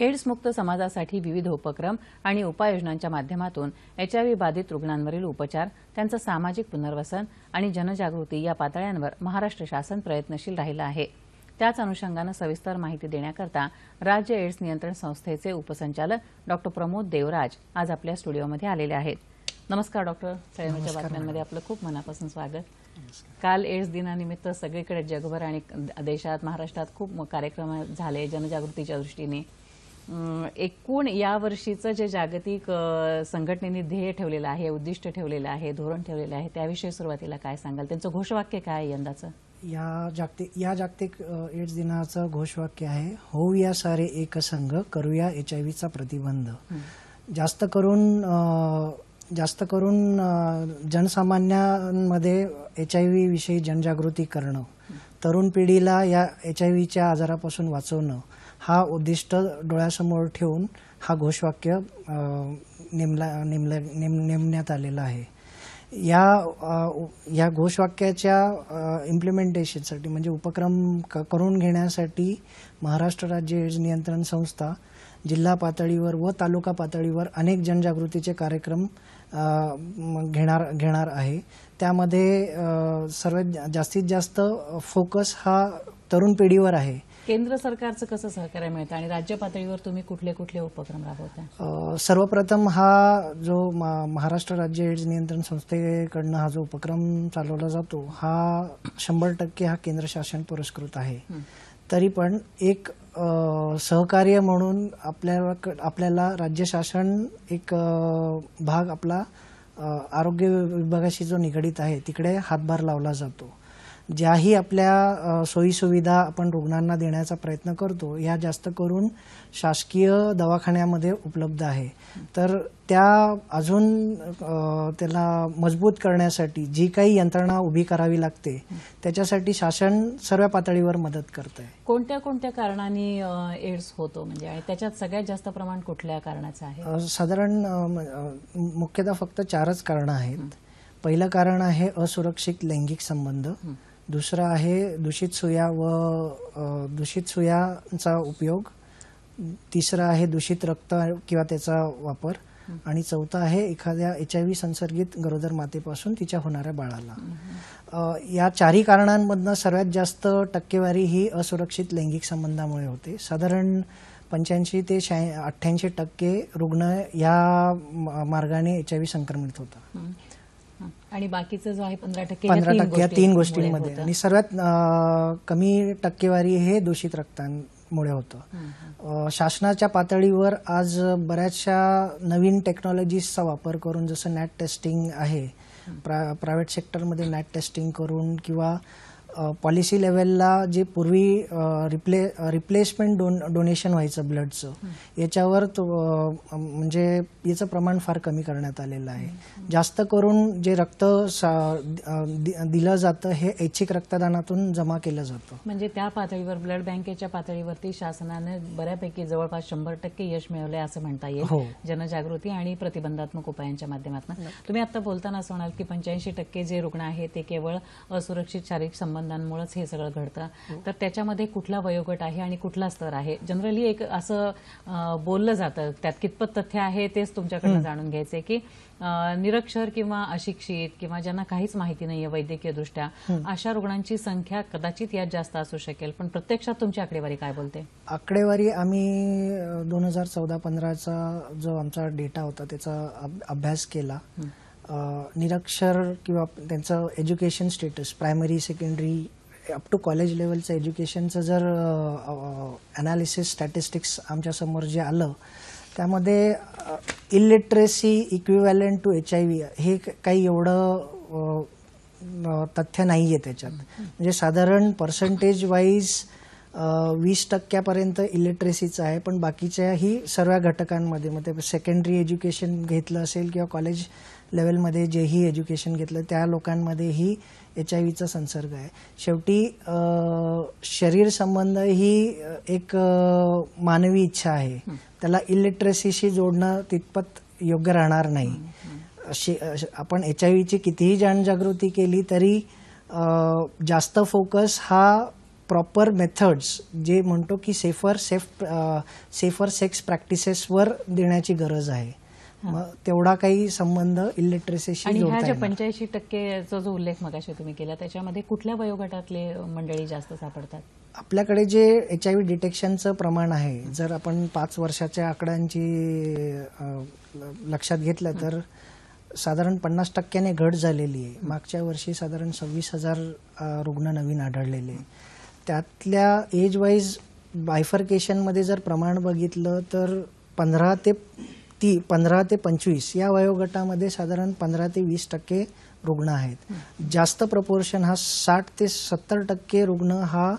AIDS मुक्त समाजासाठी विविध उपक्रम आणि उपाययोजनांच्या माध्यमातून एचआयव्ही बाधित रुग्णांवरील उपचार त्यांचं सामाजिक पुनर्वसन आणि जनजागृती या पातळ्यांवर महाराष्ट्र शासन प्रयत्नशील राहिलं आहे. त्याच अनुषंगानं सविस्तर माहिती देण्याकरता राज्य एड्स नियंत्रण संस्थेचे उपसंचालक डॉक्टर प्रमोद देवराज आज आपल्या स्टुडिओमध्ये आलेले आहेत. नमस्कार डॉक्टर सह्याद्रीच्या बातम्यांमध्ये आपलं खूप मनापासून स्वागत. काल एड्स दिनानिमित्त सगळीकडे जगभर आणि देशात महाराष्ट्रात खूप कार्यक्रम झाले जनजागृतीच्या दृष्टीने. एकूण या वर्षीचं जे जागतिक संघटनेने ध्येय ठेवलेलं आहे उद्दिष्ट ठेवलेलं आहे धोरण ठेवलेलं आहे त्याविषयी सुरुवातीला काय सांगाल? त्यांचं घोषवाक्य काय आहे यंदाचं? या जागतिक या जागतिक एड्स दिनाचं घोषवाक्य आहे होऊया सारे एकसंघ करूया एच आय व्हीचा प्रतिबंध जास्त करून जास्त करून जनसामान्यांमध्ये एच आय व्ही विषयी जनजागृती करणं तरुण पिढीला या एच आय व्हीच्या आजारापासून वाचवणं हा उद्दिष्ट डोळ्यासमोर ठेवून हा घोषवाक्य नेमला नेमला नेम नेमण्यात आलेला आहे. या या घोषवाक्याच्या इम्प्लिमेंटेशनसाठी म्हणजे उपक्रम क- करून घेण्यासाठी महाराष्ट्र राज्य एड्स नियंत्रण संस्था जिल्हा पातळीवर व तालुका पातळीवर अनेक जनजागृतीचे कार्यक्रम घेणार घेणार आहे. त्यामध्ये सर्वात जास्तीत जास्त फोकस हा तरुण पिढीवर आहे. केंद्र सरकारचं कसं सहकार्य मिळतं आणि राज्य पातळीवर तुम्ही कुठले कुठले उपक्रम राबवता सर्वप्रथम हा जो महाराष्ट्र राज्य एड्स नियंत्रण संस्थेकडनं हा जो उपक्रम चालवला जातो हा शंभर टक्के हा केंद्र शासन पुरस्कृत आहे. तरी पण एक सहकार्य म्हणून आपल्याला आपल्याला राज्य शासन एक भाग आपला आरोग्य विभागाशी जो निगडीत आहे तिकडे हातभार लावला जातो. ज्याही आपल्या सोयीसुविधा आपण रुग्णांना देण्याचा प्रयत्न करतो या जास्त करून शासकीय दवाखान्यामध्ये उपलब्ध आहे. तर त्या अजून त्याला मजबूत करण्यासाठी जी काही यंत्रणा उभी करावी लागते त्याच्यासाठी शासन सर्व पातळीवर मदत करत आहे कोणत्या कोणत्या कारणांनी एड्स होतो? म्हणजे आणि त्याच्यात सगळ्यात जास्त प्रमाण कुठल्या कारणाचं आहे? साधारण मुख्यतः फक्त चारच कारणं आहेत. पहिलं कारण आहे असुरक्षित लैंगिक संबंध. दुसरं आहे दूषित सुया व दूषित सुयांचा उपयोग. तिसरं आहे दूषित रक्त किंवा त्याचा वापर. आणि चौथं आहे एखाद्या एच आय व्ही संसर्गित गरोदर मातेपासून तिच्या होणाऱ्या बाळाला. या चारही कारणांमधनं सर्वात जास्त टक्केवारी ही असुरक्षित लैंगिक संबंधामुळे होते. साधारण पंच्याऐंशी ते शहा अठ्ठ्याऐंशी टक्के रुग्ण या म- मार्गाने एच आय व्ही संक्रमित होतात. आणि बाकीचं जो आहे पंधरा टक्के पंधरा टक्के या तीन गोष्टींमध्ये. आणि सर्वात कमी टक्केवारी हे दूषित रक्तांमुळे होतं. शासनाच्या पातळीवर आज बऱ्याचशा नवीन टेक्नॉलॉजीजचा वापर करून जसं नॅट टेस्टिंग आहे प्रा प्रायव्हेट सेक्टरमध्ये नॅट टेस्टिंग करून किंवा पॉलिसी लेवलला जे पूर्वी रिप्ले रिप्लेसमेंट डोन डोनेशन व्हायचं ब्लडचं याच्यावर तो म्हणजे याचं प्रमाण फार कमी करण्यात आलेलं आहे. जास्त करून जे रक्त दिलं जातं हे ऐच्छिक रक्तदानातून जमा केलं जातं. म्हणजे त्या पातळीवर ब्लड बँकेच्या पातळीवरती शासनाने बऱ्यापैकी जवळपास शंभर टक्के यश मिळवलंय असं म्हणता हो. येईल जनजागृती आणि प्रतिबंधात्मक उपायांच्या माध्यमातून. तुम्ही आता बोलताना असं म्हणाल की पंच्याऐंशी टक्के जे रुग्ण आहेत ते केवळ असुरक्षित शारीरिक संबंधांमुळेच हे सगळं घडतं. तर त्याच्यामध्ये कुठला वयोगट आहे आणि कुठला स्तर आहे? जनरली एक असं बोललं जातं. त्यात कितपत तथ्य आहे तेच तुमच्याकडनं जाणून घ्यायचंय की निरक्षर किंवा अशिक्षित किंवा ज्यांना काहीच माहिती नाहीये वैद्यकीय दृष्ट्या अशा रुग्णांची संख्या कदाचित यात जास्त असू शकेल. पण प्रत्यक्षात तुमची आकडेवारी काय बोलते? आकडेवारी आम्ही दोन हजार चौदा पंधराचा जो आमचा डेटा होता त्याचा अभ- अभ्यास केला. निरक्षर किंवा त्यांचं education status primary secondary up to college लेवलचं एज्युकेशनचं जर अनालिसिस स्टॅटिस्टिक्स आमच्यासमोर जे आलं त्यामध्ये illiteracy equivalent to H I V हे काही एवढं तथ्य नाही आहे त्याच्यात म्हणजे साधारण पर्सेंटेज वाईज वीस टक्क्यापर्यंत इलिटरेसीचं आहे पण बाकीच्याही सर्व घटकांमध्ये मग ते सेकंडरी एज्युकेशन घेतलं असेल किंवा कॉलेज लेवलमध्ये जेही एज्युकेशन घेतलं त्या लोकांमध्येही एच आय व्हीचा संसर्ग आहे. शेवटी शरीर संबंध ही एक मानवी इच्छा आहे. त्याला इलिटरेसीशी जोडणं तितपत योग्य राहणार नाही. अशी आपण एच आय व्हीची कितीही जनजागृती केली तरी जास्त फोकस हा प्रॉपर मेथड्स जे म्हणतो की सेफर सेफ सेफर सेक्स प्रॅक्टिसेसवर देण्याची गरज आहे. मग तेवढा काही संबंध इलिटरेसीशी आणि ह्या जोडता ज्या येणार. पंच्याऐंशी टक्केचा जो उल्लेख मगाशी तुम्ही केला त्याच्यामध्ये कुठल्या वयोगटातले मंडळी जास्त सापडतात? आपल्याकडे जे एच आय व्ही डिटेक्शनचं प्रमाण आहे जर आपण पाच वर्षाच्या आकड्यांची लक्षात घेतलं तर साधारण पन्नास टक्क्याने घट झालेली आहे. मागच्या वर्षी साधारण सव्वीस हजार रुग्ण नवीन आढळलेले त्यातल्या एज वाईज बायफर्केशनमध्ये जर प्रमाण बघितलं तर पंधरा ते ती पंधरा ते पंचवीस या वयोगटामध्ये साधारण पंधरा ते वीस टक्के रुग्ण आहेत. जास्त प्रपोर्शन हा साठ ते सत्तर टक्के रुग्ण हा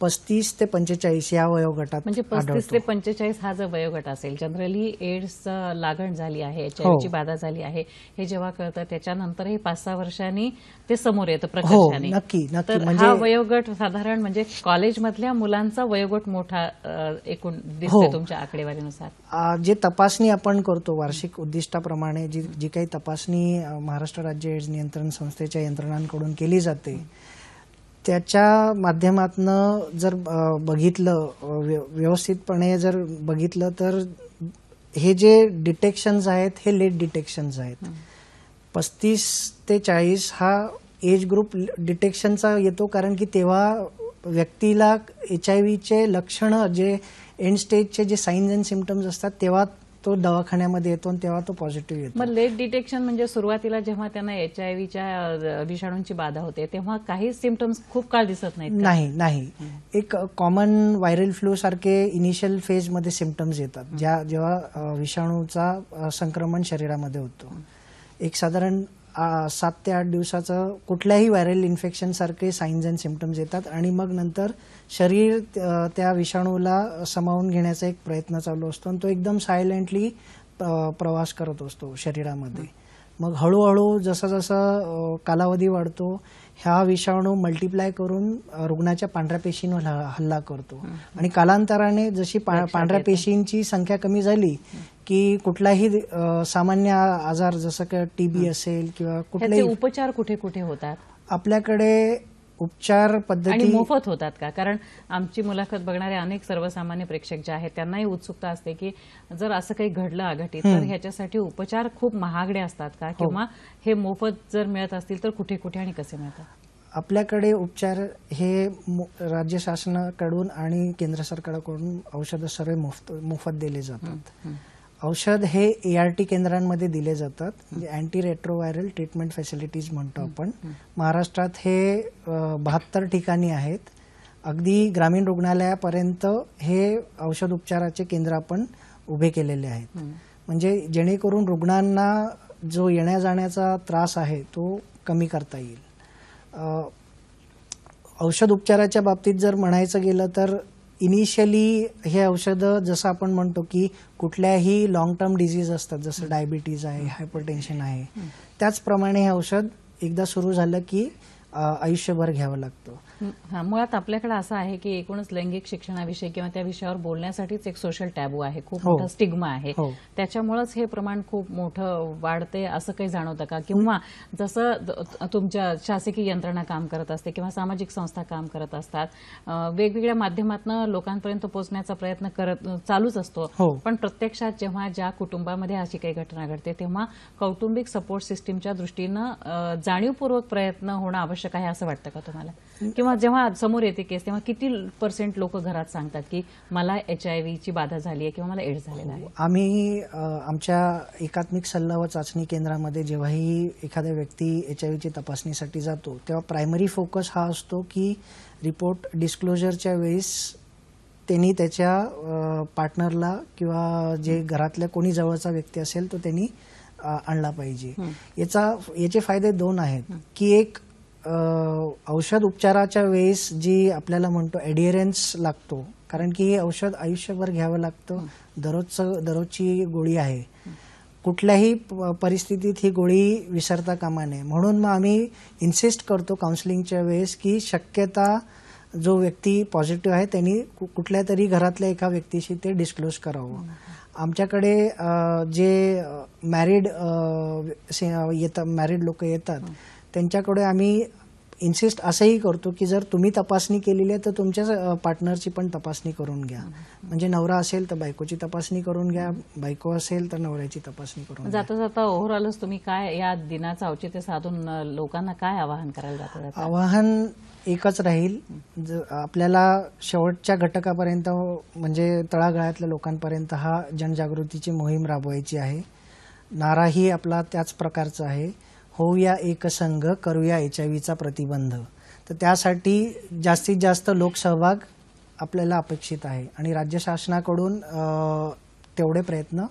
पस्तीस ते पंचेचाळीस या वयोगटात म्हणजे पस्तीस. ते पंचेचाळीस हा जो वयोगट असेल जनरली एड्स लागण झाली आहे हो. ची बाधा झाली आहे हे जेव्हा कळतं त्याच्यानंतरही पाच सहा वर्षांनी ते समोर येतं हो प्रकर्षाने नक्की तर म्हणजे हा वयोगट साधारण म्हणजे कॉलेजमधल्या मुलांचा वयोगट मोठा एकूण हो. दिसतोय तुमच्या आकडेवारीनुसार जे तपासणी आपण करतो वार्षिक उद्दिष्टाप्रमाणे जी जी काही तपासणी महाराष्ट्र राज्य एड्स नियंत्रण संस्थेच्या यंत्रणांकडून केली जाते त्याच्या माध्यमातनं जर बघितलं व्यवस्थितपणे जर बघितलं तर हे जे डिटेक्शन्स आहेत हे लेट डिटेक्शन्स आहेत. पस्तीस ते चाळीस हा एज ग्रुप डिटेक्शनचा येतो कारण की तेव्हा व्यक्तीला एच आय व्हीचे लक्षणं जे एंड स्टेजचे जे साईन्स अँड सिमटम्स असतात तेव्हा तो दवाखान्यामध्ये येतो आणि तेव्हा तो पॉझिटिव्ह येतो. मग लेट डिटेक्शन म्हणजे सुरुवातीला जेव्हा त्यांना एच आय व्हीच्या विषाणूंची बाधा होते तेव्हा काही सिमटम्स खूप काळ दिसत नाहीत? नाही नाही. एक कॉमन व्हायरल फ्लू सारखे इनिशियल फेजमध्ये सिमटम्स येतात ज्या जेव्हा विषाणूचा संक्रमण शरीरामध्ये होतो. एक साधारण सात ते आठ दिवसाचं कुठल्याही व्हायरल इन्फेक्शनसारखे साईन्स अँड सिमटम्स येतात. आणि मग नंतर शरीर त्या विषाणूला सामावून घेण्याचा एक प्रयत्न चालू असतो. आणि तो एकदम सायलेंटली प्रवास करत असतो शरीरामध्ये. मग हळूहळू जसं जसं कालावधी वाढतो हा विषाणू मल्टिप्लाय करून रुग्णाच्या पांढऱ्या पेशींवर हल्ला करतो. आणि कालांतराने जशी पांढऱ्या पेशींची संख्या कमी झाली की कुठलाही सामान्य आजार जसं की टीबी असेल किंवा कुठलेही उपचार कुठे कुठे होतात? आपल्याकडे उपचार पद्धती मोफत होतात का? कारण आमची मुलाखत बघणारे अनेक सर्वसामान्य प्रेक्षक जे आहेत त्यांनाही उत्सुकता असते की जर असं काही घडलं आघाटीत तर ह्याच्यासाठी उपचार खूप महागडे असतात का? किंवा हे मोफत जर मिळत असतील तर कुठे कुठे आणि कसे मिळतात? आपल्याकडे उपचार हे राज्य शासनाकडून आणि केंद्र सरकारकडून औषधं सर्व मुफ्त मोफत दिले जातात. औषध हे ए आर टी केंद्रांमध्ये दिले जातात. म्हणजे अँटी रेट्रोव्हायरल ट्रीटमेंट फॅसिलिटीज म्हणतो आपण. महाराष्ट्रात हे बहात्तर ठिकाणी आहेत. अगदी ग्रामीण रुग्णालयापर्यंत हे औषध उपचाराचे केंद्र आपण उभे केलेले आहेत. म्हणजे जेणेकरून रुग्णांना जो येण्या जाण्याचा त्रास आहे तो कमी करता येईल. औषध उपचाराच्या बाबतीत जर म्हणायचं गेलं तर इनिशियली हे औषधं जसं आपण म्हणतो की कुठल्याही लॉंग टर्म डिझीज असतात जसं डायबिटीज आहे हायपरटेन्शन आहे त्याचप्रमाणे हे औषध एकदा सुरू झालं की आयुष्यभर घ्यावं लागतं. हा, मुळात आपल्याकडे असं आहे की एकूणच लैंगिक शिक्षणाविषयी किंवा त्या विषयावर बोलण्यासाठीच एक सोशल टॅबू आहे खूप हो. मोठा स्टिग्मा आहे हो. त्याच्यामुळेच हे प्रमाण खूप मोठं वाढते असं काही जाणवतं का किंवा जसं तुमच्या शासकीय यंत्रणा काम करत असते किंवा सामाजिक संस्था काम करत असतात वेगवेगळ्या माध्यमातून लोकांपर्यंत पोहोचण्याचा प्रयत्न करत चालूच असतो हो. पण प्रत्यक्षात जेव्हा ज्या कुटुंबामध्ये अशी काही घटना घडते तेव्हा कौटुंबिक सपोर्ट सिस्टीमच्या दृष्टीनं जाणीवपूर्वक प्रयत्न होणं आवश्यक आहे असं वाटतं का तुम्हाला किंवा जेव्हा समोर येते केस तेव्हा किती पर्सेंट लोक घरात सांगतात की मला एच आय व्हीची बाधा झाली आहे किंवा मला एड्स झालेला आहे? आम्ही आमच्या एकात्मिक सल्ला व चाचणी केंद्रामध्ये जेव्हाही एखाद्या व्यक्ती एच आय व्हीची तपासणीसाठी जातो तेव्हा प्रायमरी फोकस हा असतो की रिपोर्ट डिस्क्लोजरच्या वेळेस त्यांनी त्याच्या पार्टनरला किंवा जे घरातल्या कोणी जवळचा व्यक्ती असेल तो त्यांनी आणला पाहिजे. याचा याचे फायदे दोन आहेत. की एक औषध उपचाराच्या वेळेस जी आपल्याला म्हणतो ॲडिअरन्स लागतो कारण की हे औषध आयुष्यभर घ्यावं लागतं. दररोजचं दररोजची गोळी आहे. कुठल्याही प- परिस्थितीत ही गोळी विसरता कामा नये. म्हणून मग आम्ही इन्सिस्ट करतो काउन्सिलिंगच्या वेळेस की शक्यता जो व्यक्ती पॉझिटिव्ह आहे त्यांनी कु- कुठल्या तरी घरातल्या एका व्यक्तीशी ते डिस्क्लोज करावं. आमच्याकडे जे मॅरिड येतात मॅरिड लोक येतात त्यांच्याकडे आम्ही इन्सिस्ट असंही करतो की जर तुम्ही तपासणी केलेली आहे तर तुमच्या पार्टनरची पण तपासणी करून घ्या. म्हणजे नवरा असेल तर बायकोची तपासणी करून घ्या बायको असेल तर नवऱ्याची तपासणी करून घ्या. जाता जाता ओव्हरऑलच तुम्ही काय या दिनाचं औचित्य साधून लोकांना काय आवाहन करायला जाता आवाहन एकच राहील आपल्याला शेवटच्या घटकापर्यंत म्हणजे तळागाळातल्या लोकांपर्यंत हा जनजागृतीची मोहीम राबवायची आहे. नाराही आपला त्याच प्रकारचा आहे. होऊया एकसंघ करूया एच आय व्हीचा प्रतिबंध. तर त्यासाठी जास्तीत जास्त लोकसहभाग आपल्याला अपेक्षित आहे आणि राज्य शासनाकडून तेवढे प्रयत्न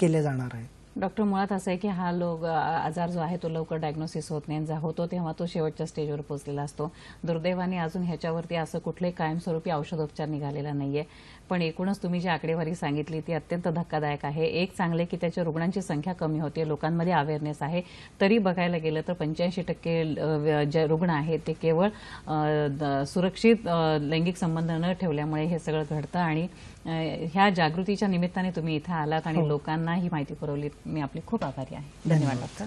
केले जाणार आहेत. डॉक्टर मुळात असं आहे की हा लोक आजार जो आहे तो लवकर डायग्नोसिस होत नाही जा होतो तेव्हा तो शेवटच्या स्टेजवर पोहोचलेला असतो. दुर्दैवाने अजून ह्याच्यावरती असं कुठलंही कायमस्वरूपी औषधोपचार निघालेला नाहीये. पण एकूणच तुम्ही जी आकडेवारी सांगितली ती अत्यंत धक्कादायक आहे. एक चांगले की त्याच्या रुग्णांची संख्या कमी होते लोकांमध्ये अवेअरनेस आहे. तरी बघायला गेलं तर पंच्याऐंशी टक्के जे रुग्ण आहेत ते केवळ सुरक्षित लैंगिक संबंध न ठेवल्यामुळे हे सगळं घडतं आणि ह्या जागृतीच्या निमित्ताने तुम्ही इथं आलात आणि लोकांना ही माहिती पुरवलीत. मी आपले खूप आभारी आहे. धन्यवाद डॉक्टर.